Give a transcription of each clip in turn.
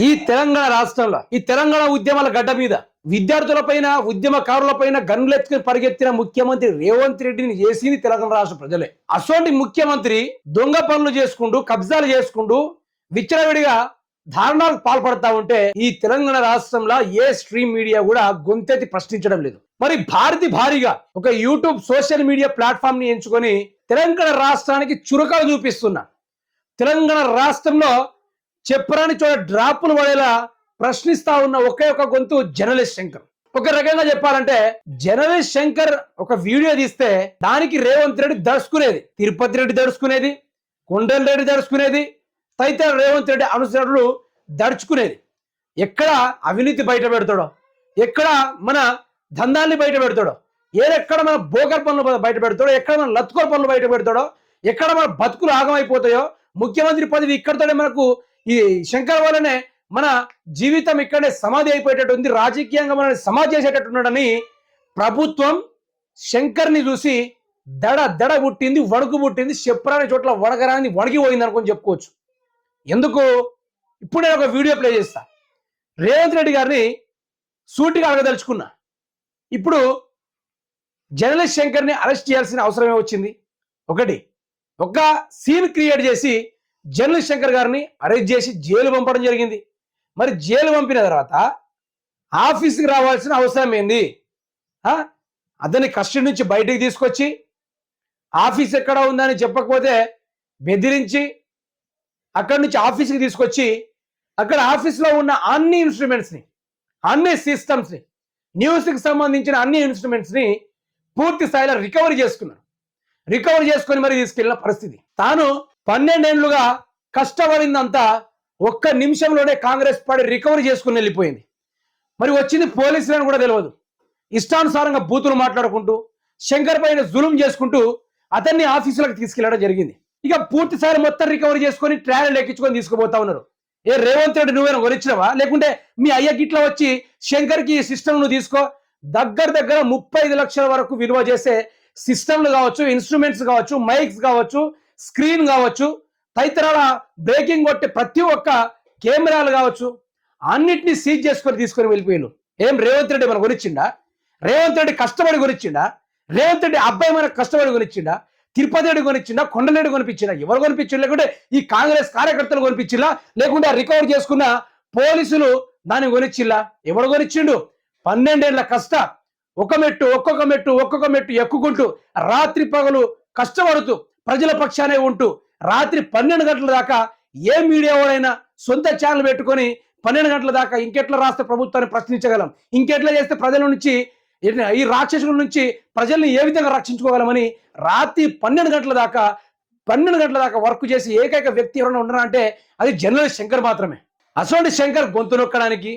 ఈ తెలంగాణ రాష్ట్రంలో ఈ తెలంగాణ ఉద్యమాల గడ్డ మీద విద్యార్థులపైన ఉద్యమకారులపైన గన్నులెత్తుకుని పరిగెత్తిన ముఖ్యమంత్రి రేవంత్ రెడ్డిని చేసింది తెలంగాణ రాష్ట్ర ప్రజలే. అసోంటి ముఖ్యమంత్రి దొంగ పనులు చేసుకుంటూ కబ్జాలు చేసుకుంటూ విచ్చలవిడిగా దారుణాలకు పాల్పడతా ఉంటే ఈ తెలంగాణ రాష్ట్రంలో ఏ స్ట్రీమ్ మీడియా కూడా గొంతెత్తి ప్రశ్నించడం లేదు. మరి భారతి భారీగా ఒక యూట్యూబ్ సోషల్ మీడియా ప్లాట్ఫామ్ని ఎంచుకొని తెలంగాణ రాష్ట్రానికి చురకలు చూపిస్తున్నా. తెలంగాణ రాష్ట్రంలో చెప్పరాని చోట డ్రాపులు పడేలా ప్రశ్నిస్తా ఉన్న ఒకే ఒక గొంతు జర్నలిస్ట్ శంకర్. ఒక రకంగా చెప్పాలంటే జర్నలిస్ట్ శంకర్ ఒక వీడియో తీస్తే దానికి రేవంత్ రెడ్డి దడుచుకునేది తిరుపతి రెడ్డి దడుచుకునేది కొండల రెడ్డి దడుచుకునేది తదితర రేవంత్ రెడ్డి అనుసరులు దడుచుకునేది. ఎక్కడ అవినీతి బయట పెడతాడో ఎక్కడ మన దందాన్ని బయట పెడతాడో ఏదెక్కడ మన బోకర్ పనులు బయట పెడతాడో ఎక్కడ మన లత్కోర్ పనులు బయట పెడతాడో ఎక్కడ మన బతుకులు ఆగమైపోతాయో ముఖ్యమంత్రి పదవి ఇక్కడితోనే మనకు ఈ శంకర్ వల్లనే మన జీవితం ఇక్కడే సమాధి అయిపోయేటట్టు ఉంది రాజకీయంగా మనల్ని సమాధి చేసేటట్టున్నాడని ప్రభుత్వం శంకర్ని చూసి దడ దడ పుట్టింది వణుకు పుట్టింది చెప్పరాని చోట్ల వడగరాని వణిగిపోయింది అనుకుని చెప్పుకోవచ్చు. ఎందుకు? ఇప్పుడు నేను ఒక వీడియో ప్లే చేస్తా. రేవంత్ రెడ్డి గారిని సూటిగా అడగదలుచుకున్నా. ఇప్పుడు జర్నలిస్ట్ శంకర్ని అరెస్ట్ చేయాల్సిన అవసరమే వచ్చింది. ఒకటి ఒక సీన్ క్రియేట్ చేసి జర్నలిస్ట్ శంకర్ గారిని అరెస్ట్ చేసి జైలు పంపడం జరిగింది. మరి జైలు పంపిన తర్వాత ఆఫీస్కి రావాల్సిన అవసరం ఏంది? అతని కస్టడీ నుంచి బయటికి తీసుకొచ్చి ఆఫీస్ ఎక్కడ ఉందని చెప్పకపోతే బెదిరించి అక్కడి నుంచి ఆఫీస్కి తీసుకొచ్చి అక్కడ ఆఫీస్లో ఉన్న అన్ని ఇన్స్ట్రుమెంట్స్ని అన్ని సిస్టమ్స్ని న్యూస్కి సంబంధించిన అన్ని ఇన్స్ట్రుమెంట్స్ని పూర్తి స్థాయిలో రికవరీ చేసుకున్నాడు. రికవరీ చేసుకొని మరి తీసుకెళ్ళిన పరిస్థితి. తాను పన్నెండేళ్ళుగా కష్టపడిందంతా ఒక్క నిమిషంలోనే కాంగ్రెస్ పార్టీ రికవరీ చేసుకుని వెళ్ళిపోయింది. మరి వచ్చింది పోలీసులను కూడా తెలియదు ఇష్టానుసారంగా బూతులు మాట్లాడుకుంటూ శంకర్ పైన జులుం చేసుకుంటూ అతన్ని ఆఫీసులకు తీసుకెళ్ళడం జరిగింది. ఇక పూర్తిసారి మొత్తం రికవరీ చేసుకొని ట్రయల్ లెక్కించుకొని తీసుకుపోతా ఉన్నారు. ఏ రేవంత్ రెడ్డి నువ్వేనా కొనిచ్చినవా? లేకుంటే మీ అయ్య గిట్ల వచ్చి శంకర్కి ఈ సిస్టమ్ నువ్వు తీసుకో దగ్గర దగ్గర ముప్పై ఐదు లక్షల వరకు విలువ చేసే సిస్టమ్లు కావచ్చు ఇన్స్ట్రుమెంట్స్ కావచ్చు మైక్స్ కావచ్చు స్క్రీన్ కావచ్చు తదితరాల బ్రేకింగ్ కొట్టే ప్రతి ఒక్క కెమెరాలు కావచ్చు అన్నిటినీ సీజ్ చేసుకొని తీసుకొని వెళ్ళిపోయాను ఏం రేవంత్ రెడ్డి మన గురించిండా రేవంత్ రెడ్డి కష్టపడి గురించిండా రేవంత్ రెడ్డి అబ్బాయి మన కష్టపడి గురించిండా తిరుపతి రెడ్డి కొనిచ్చిండా? కొండలేడు కొనిపించిందా ఎవరు కొనిపించిండు? లేకుంటే ఈ కాంగ్రెస్ కార్యకర్తలు కొనిపించిలా లేకుంటే రికవర్ చేసుకున్న పోలీసులు దాన్ని కొనిచ్చిల్లా ఎవడు కొనిచ్చిండు? పన్నెండేళ్ళ కష్ట ఒక మెట్టు ఒక్కొక్క మెట్టు ఒక్కొక్క మెట్టు ఎక్కుకుంటూ రాత్రి పగలు కష్టపడుతూ ప్రజల పక్షానే ఉంటూ రాత్రి పన్నెండు గంటల దాకా ఏ మీడియా వాడైనా సొంత ఛానల్ పెట్టుకొని పన్నెండు గంటల దాకా ఇంకెట్లా రాష్ట్ర ప్రభుత్వాన్ని ప్రశ్నించగలం? ఇంకెట్లా చేస్తే ప్రజల నుంచి ఈ రాక్షసుల నుంచి ప్రజల్ని ఏ విధంగా రక్షించుకోగలమని రాత్రి పన్నెండు గంటల దాకా పన్నెండు గంటల దాకా వర్క్ చేసి ఏకైక వ్యక్తి ఎవరైనా ఉన్నారా అంటే అది జర్నలిస్ట్ శంకర్ మాత్రమే. అసోంటి శంకర్ గొంతు నొక్కడానికి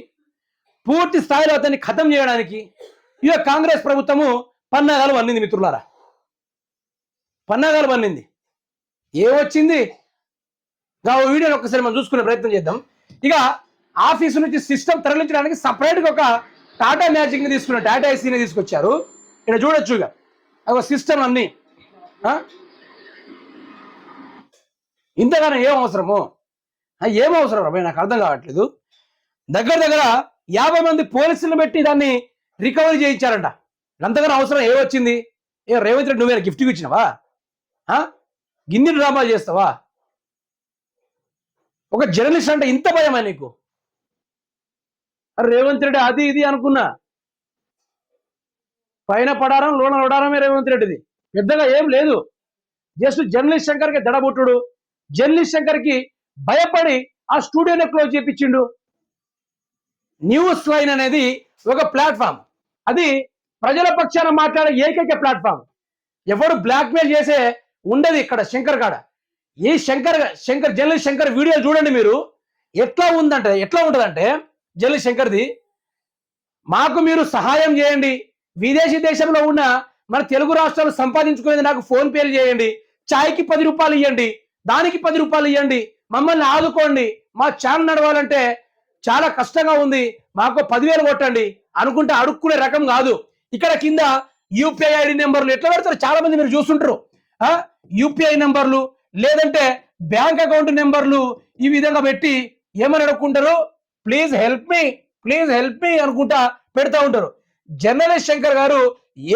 పూర్తి స్థాయిలో అతన్ని ఖతం చేయడానికి ఇక కాంగ్రెస్ ప్రభుత్వము పన్నాగాలు అందింది మిత్రులారా. పన్నాగాలు పన్నింది. ఏమొచ్చింది గా ఓ వీడియోని ఒకసారి మనం చూసుకునే ప్రయత్నం చేద్దాం. ఇక ఆఫీసు నుంచి సిస్టమ్ తరలించడానికి సపరేట్గా ఒక టాటా మ్యాజిక్ని తీసుకున్న టాటా ఏసీని తీసుకొచ్చారు. ఇక్కడ చూడొచ్చు ఇక. ఒక సిస్టమ్ అన్ని. ఇంతగానో ఏం అవసరము? ఆ, ఏం అవసరం రా నాకు అర్థం కావట్లేదు. దగ్గర దగ్గర యాభై మంది పోలీసులను పెట్టి దాన్ని రికవరీ చేయించారంట. అంతగానో అవసరం ఏమొచ్చింది ఏ రేవంత్ రెడ్డి నువ్వేనా గిఫ్ట్కి ఇచ్చినావా? గిన్ని డ్రామాలు చేస్తావా? ఒక జర్నలిస్ట్ అంటే ఇంత భయమా నీకు? అరే రేవంత్ రెడ్డి అది ఇది అనుకున్నా. పైన పడారం లోన పడారమే రేవంత్ రెడ్డిది. పెద్దగా ఏం లేదు. జస్ట్ జర్నలిస్ట్ శంకర్కి దడబుట్టుడు. జర్నలిస్ట్ శంకర్కి భయపడి ఆ స్టూడియోనే క్లోజ్ చేపించిండు. న్యూస్ లైన్ అనేది ఒక ప్లాట్ఫామ్. అది ప్రజల పక్షాన మాట్లాడే ఏకైక ప్లాట్ఫామ్. ఎవడు బ్లాక్మెయిల్ చేసే ఉండదు ఇక్కడ శంకర్ కాడ. ఈ శంకర్ శంకర్ జల్లి శంకర్ వీడియో చూడండి మీరు. ఎట్లా ఉందంటే ఎట్లా ఉంటుందంటే జల్లి శంకర్ది మాకు మీరు సహాయం చేయండి. విదేశీ దేశంలో ఉన్న మన తెలుగు రాష్ట్రాలు సంపాదించుకునేది నాకు ఫోన్ పేలు చేయండి. చాయ్కి పది రూపాయలు ఇవ్వండి దానికి పది రూపాయలు ఇవ్వండి మమ్మల్ని ఆదుకోండి. మా ఛానల్ నడవాలంటే చాలా కష్టంగా ఉంది. మాకు పదివేలు కొట్టండి. అనుకుంటే అడుక్కునే రకం కాదు. ఇక్కడ కింద యూపీఐ ఐడి నెంబర్లు ఎట్లా పెడతారు? చాలా మంది మీరు చూస్తుంటారు. యూపీఐ నెంబర్లు లేదంటే బ్యాంక్ అకౌంట్ నెంబర్లు ఈ విధంగా పెట్టి ఏమని అడుక్కుంటారు? Please help me please help me అనుకుంటా పెడతా ఉంటారు. జర్నలిస్ట్ శంకర్ గారు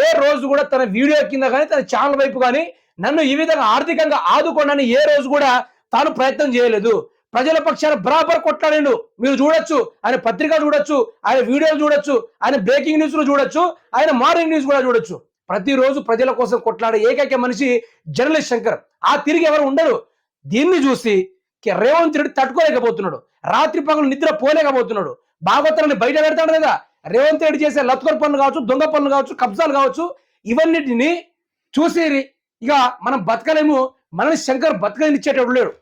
ఏ రోజు కూడా తన వీడియో కింద కానీ తన ఛానల్ వైపు కానీ నన్ను ఈ విధంగా ఆర్థికంగా ఆదుకోనని ఏ రోజు కూడా తాను ప్రయత్నం చేయలేదు. ప్రజల పక్షాన బరాబర్ కొట్లాడిండు. మీరు చూడొచ్చు ఆయన పత్రిక చూడొచ్చు ఆయన వీడియోలు చూడొచ్చు ఆయన బ్రేకింగ్ న్యూస్లు చూడొచ్చు ఆయన మార్నింగ్ న్యూస్ కూడా చూడొచ్చు. ప్రతిరోజు ప్రజల కోసం కొట్లాడే ఏకైక మనిషి జర్నలిస్ట్ శంకర్. ఆ తిరిగి ఎవరు ఉండరు. దీన్ని చూసి రేవంత్ రెడ్డి తట్టుకోలేకపోతున్నాడు. రాత్రి పగలు నిద్ర పోలేకపోతున్నాడు. భాగవతాన్ని బయట పెడతాడు కదా. రేవంత్ రెడ్డి చేసే లత్కర్ పనులు కావచ్చు దొంగ పనులు కావచ్చు కబ్జాలు కావచ్చు ఇవన్నిటిని చూసి ఇక మనం బతకలేము. మనల్ని శంకర్ బతకనిచ్చేటప్పుడు లేడు.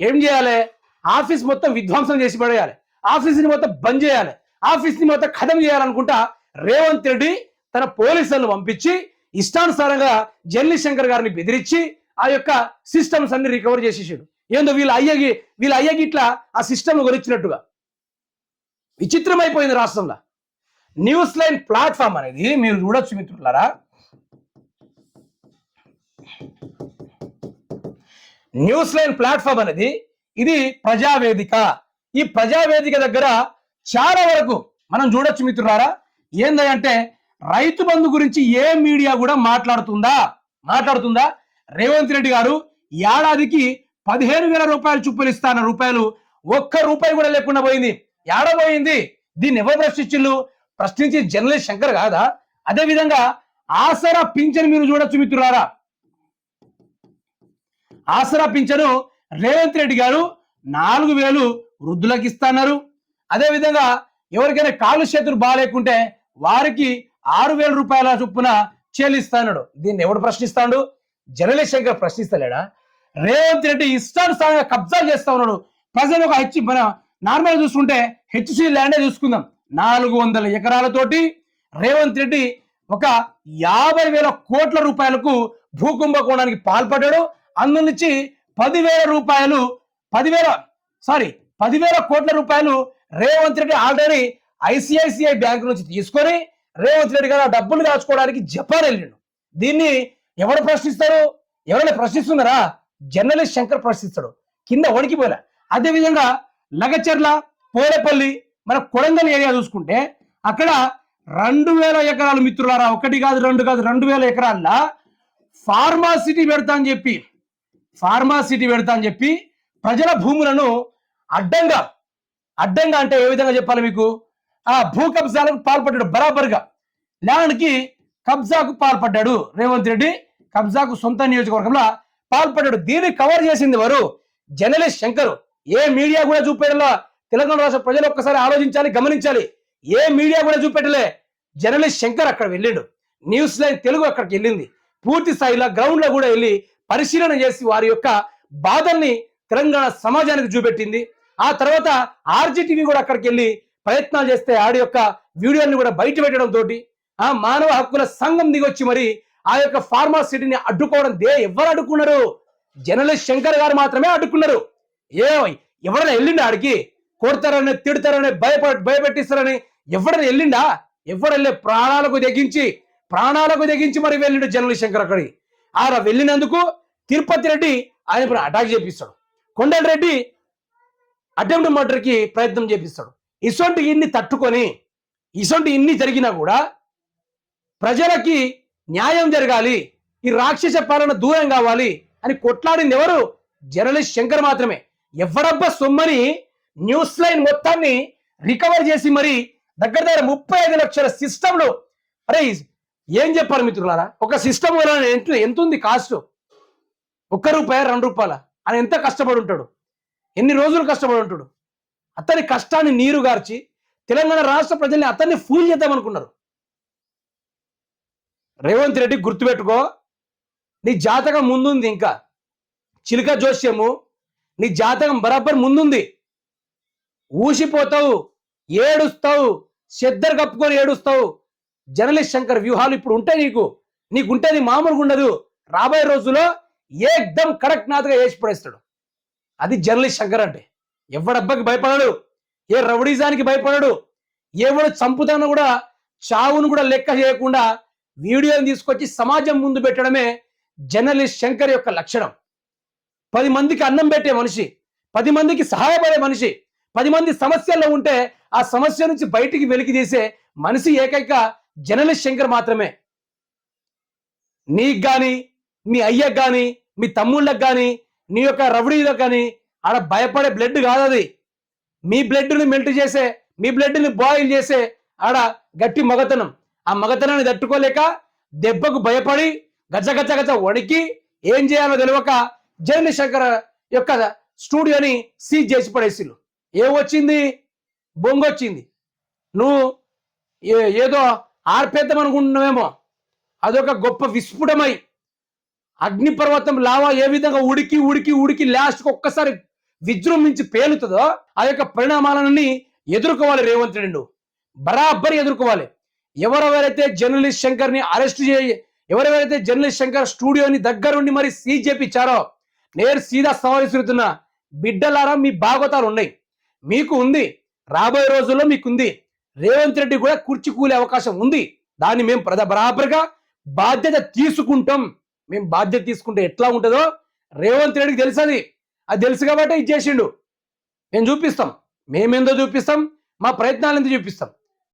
ఏం చేయాలి? ఆఫీస్ మొత్తం విధ్వంసం చేసి పడేయాలి. ఆఫీస్ని మొత్తం బంద్ చేయాలి. ఆఫీస్ని మొత్తం ఖతం చేయాలనుకుంటా రేవంత్ రెడ్డి తన పోలీసులను పంపించి ఇష్టానుసారంగా జల్లి శంకర్ గారిని బెదిరించి ఆ యొక్క సిస్టమ్స్ అన్ని రికవర్ చేసేసాడు. ఏందో వీళ్ళ అయ్యకి వీళ్ళ అయ్యకి ఇట్లా ఆ సిస్టమ్ గురించినట్టుగా విచిత్రమైపోయింది రాష్ట్రంలో. న్యూస్ లైన్ ప్లాట్ఫామ్ అనేది మీరు చూడొచ్చు మిత్రులారా. న్యూస్ లైన్ ప్లాట్ఫామ్ అనేది ఇది ప్రజావేదిక. ఈ ప్రజావేదిక దగ్గర చాలా వరకు మనం చూడొచ్చు మిత్రులారా. ఏందంటే రైతు బంధు గురించి ఏ మీడియా కూడా మాట్లాడుతుందా? మాట్లాడుతుందా? రేవంత్ రెడ్డి గారు ఏడాదికి పదిహేను వేల రూపాయలు చుప్పులు ఇస్తాన రూపాయలు ఒక్క రూపాయి కూడా లేకుండా పోయింది. ఏడ పోయింది? దీన్ని ఎవరు ప్రశ్నించు ప్రశ్నించి జర్నలిస్ట్ శంకర్ కాదా? అదే విధంగా ఆసరా పింఛన్ మీరు చూడొచ్చు మిత్రులారా. ఆసరా పింఛను రేవంత్ రెడ్డి గారు నాలుగు వేలు వృద్ధులకు ఇస్తున్నారు. అదేవిధంగా ఎవరికైనా కాలు చేతులు బాగాలేకుంటే వారికి ఆరు వేల రూపాయల చొప్పున చెల్లిస్తాడు దీన్ని ఎవడు ప్రశ్నిస్తాడు? జర్నలిస్ట్ శంకర్ ప్రశ్నిస్తలేడా? రేవంత్ రెడ్డి ఇష్టానుసారంగా కబ్జా చేస్తా ఉన్నాడు. ప్రజలు ఒక హెచ్ మన నార్మల్ చూసుకుంటే హెచ్సి ల్యాండే చూసుకుందాం. నాలుగు వందల ఎకరాలతోటి రేవంత్ రెడ్డి ఒక యాభై వేల కోట్ల రూపాయలకు భూకుంభకోణానికి పాల్పడ్డాడు. అందు నుంచి పదివేల రూపాయలు పదివేల సారీ పదివేల కోట్ల రూపాయలు Revanth Reddy already ICICI bank నుంచి తీసుకొని రేవంత్ రెడ్డి గారు ఆ డబ్బులు దాచుకోవడానికి జపాన్ వెళ్ళిండు. దీన్ని ఎవరు ప్రశ్నిస్తారు? ఎవరైనా ప్రశ్నిస్తున్నారా? జర్నలిస్ట్ శంకర్ ప్రశ్నిస్తాడు. కింద వణికిపోలే. అదే విధంగా లగచెర్ల పోలేపల్లి మన కొడంగల్ ఏరియా చూసుకుంటే అక్కడ రెండు వేల ఎకరాలు మిత్రులారా ఒకటి కాదు రెండు కాదు రెండు వేల ఎకరాల్లో ఫార్మా సిటీ పెడతా అని చెప్పి ఫార్మా సిటీ పెడతా అని చెప్పి ప్రజల భూములను అడ్డంగా అడ్డంగా అంటే ఏ విధంగా చెప్పాలి మీకు? ఆ భూ కబ్జాలకు పాల్పడ్డాడు బరాబర్గా. ల్యాండ్కి కబ్జాకు పాల్పడ్డాడు రేవంత్ రెడ్డి. కబ్జాకు సొంత నియోజకవర్గంలో పాల్పడ్డాడు. దీన్ని కవర్ చేసింది వారు జర్నలిస్ట్ శంకర్. ఏ మీడియా కూడా చూపేయడంలో తెలంగాణ రాష్ట్ర ప్రజలు ఒక్కసారి ఆలోచించాలి గమనించాలి. ఏ మీడియా కూడా చూపెట్టలే. జర్నలిస్ట్ శంకర్ అక్కడ వెళ్ళాడు. న్యూస్ లైన్ తెలుగు అక్కడికి వెళ్ళింది. పూర్తి స్థాయిలో గ్రౌండ్లో కూడా వెళ్ళి పరిశీలన చేసి వారి యొక్క బాధల్ని తెలంగాణ సమాజానికి చూపెట్టింది. ఆ తర్వాత ఆర్జీటీవీ కూడా అక్కడికి వెళ్ళి ప్రయత్నాలు చేస్తే ఆడి యొక్క వీడియోని కూడా బయట పెట్టడం తోటి ఆ మానవ హక్కుల సంఘం దిగొచ్చి మరి ఆ యొక్క ఫార్మాసిటీని అడ్డుకోవడం దే ఎవరు అడ్డుకున్నారు? జర్నలిస్ట్ శంకర్ గారు మాత్రమే అడ్డుకున్నారు. ఏ ఎవరైనా వెళ్ళిండా ఆడికి? కొడతారని తిడతారని భయప భయపెట్టిస్తారని ఎవడని వెళ్ళిండా? ఎవరు ప్రాణాలకు తెగించి ప్రాణాలకు తెగించి మరి వెళ్ళిండు జర్నలిస్ట్ శంకర్ అక్కడికి ఆడ వెళ్ళినందుకు తిరుపతి రెడ్డి ఆయన ఇప్పుడు అటాక్ చేపిస్తాడు. కొండల రెడ్డి అటెంప్ట్ మర్డర్కి ప్రయత్నం చేపిస్తాడు. ఇసొంటి ఇన్ని తట్టుకొని ఇసొంటి ఇన్ని జరిగినా కూడా ప్రజలకి న్యాయం జరగాలి ఈ రాక్షస పాలన దూరం కావాలి అని కొట్లాడింది ఎవరు జర్నలిస్ట్ శంకర్ మాత్రమే. ఎవరబ్బా సొమ్మని న్యూస్ లైన్ మొత్తాన్ని రికవర్ చేసి మరి దగ్గర దగ్గర ముప్పై ఐదు లక్షల సిస్టంలో? అరే ఏం చెప్పాలి మిత్రులారా? ఒక సిస్టమ్ ఎంత ఎంత ఉంది కాస్ట్? ఒక్క రూపాయ రెండు రూపాయల? అని ఎంత కష్టపడి ఉంటాడు? ఎన్ని రోజులు కష్టపడి ఉంటాడు? అతని కష్టాన్ని నీరు గార్చి తెలంగాణ రాష్ట్ర ప్రజల్ని అతన్ని ఫూల్ చేద్దామనుకున్నారు. రేవంత్ రెడ్డి గుర్తుపెట్టుకో నీ జాతకం ముందుంది ఇంకా. చిలుక జోస్యము నీ జాతకం బరాబర్ ముందుంది. ఊసిపోతావు ఏడుస్తావు చెద్దరు కప్పుకొని ఏడుస్తావు. జర్నలిస్ట్ శంకర్ వ్యూహాలు ఇప్పుడు ఉంటాయి నీకు. నీకు ఉంటుంది మామూలుగా ఉండదు. రాబోయే రోజుల్లో ఏకదం కడక్నాథ్గా వేసి పడేస్తాడు అది జర్నలిస్ట్ శంకర్ అంటే. ఎవడబ్బకి భయపడడు? ఏ రౌడీజానికి భయపడడు? ఎవడు చంపుతాను కూడా చావును కూడా లెక్క చేయకుండా వీడియోని తీసుకొచ్చి సమాజం ముందు పెట్టడమే జర్నలిస్ట్ శంకర్ యొక్క లక్షణం. పది మందికి అన్నం పెట్టే మనిషి పది మందికి సహాయపడే మనిషి పది మంది సమస్యల్లో ఉంటే ఆ సమస్య నుంచి బయటికి వెలికి తీసే మనిషి ఏకైక జర్నలిస్ట్ శంకర్ మాత్రమే. నీకు కానీ మీ అయ్యకు కానీ మీ తమ్ముళ్ళకు కానీ నీ యొక్క రవడీలకు కానీ ఆడ భయపడే బ్లడ్ కాదు అది. మీ బ్లడ్ని మెల్ట్ చేసే మీ బ్లడ్ని బాయిల్ చేసే ఆడ గట్టి మగతనం. ఆ మగతనాన్ని తట్టుకోలేక దెబ్బకు భయపడి గజగజ గజ వణికి ఏం చేయాలో తెలియక జగన్ శంకర్ యొక్క స్టూడియోని సీజ్ చేసి పడేసిళ్ళు ఏమొచ్చింది బొంగొచ్చింది నువ్వు ఏదో ఆర్పేద్దాం అనుకుంటున్నావేమో. అదొక గొప్ప విస్ఫుటమై. అగ్నిపర్వతం లావా ఏ విధంగా ఉడికి ఉడికి ఉడికి లాస్ట్కి ఒక్కసారి విజృంభించి పేలుతుందో ఆ యొక్క పరిణామాలన్నీ ఎదుర్కోవాలి రేవంత్ రెడ్డి. బరాబరి ఎదుర్కోవాలి. ఎవరెవరైతే జర్నలిస్ట్ శంకర్ని అరెస్ట్ చేయి ఎవరెవరైతే జర్నలిస్ట్ శంకర్ స్టూడియోని దగ్గరుండి మరి సీజ్ చేపించారో నేను సీదా సవాల్ విసురుతున్నా బిడ్డలారా మీ భాగవతాలు ఉన్నాయి. మీకు ఉంది. రాబోయే రోజుల్లో మీకుంది. రేవంత్ రెడ్డి కూడా కుర్చీ కూలే అవకాశం ఉంది. దాన్ని మేము ప్రద బరాబర్గా బాధ్యత తీసుకుంటాం. మేము బాధ్యత తీసుకుంటే ఎట్లా ఉంటుందో రేవంత్ రెడ్డికి తెలుసు అది తెలుసు కాబట్టి ఇచ్చేసిండు మేము చూపిస్తాం. మేమేందో చూపిస్తాం మా ప్రయత్నాలు ఎందుకు చూపిస్తాం?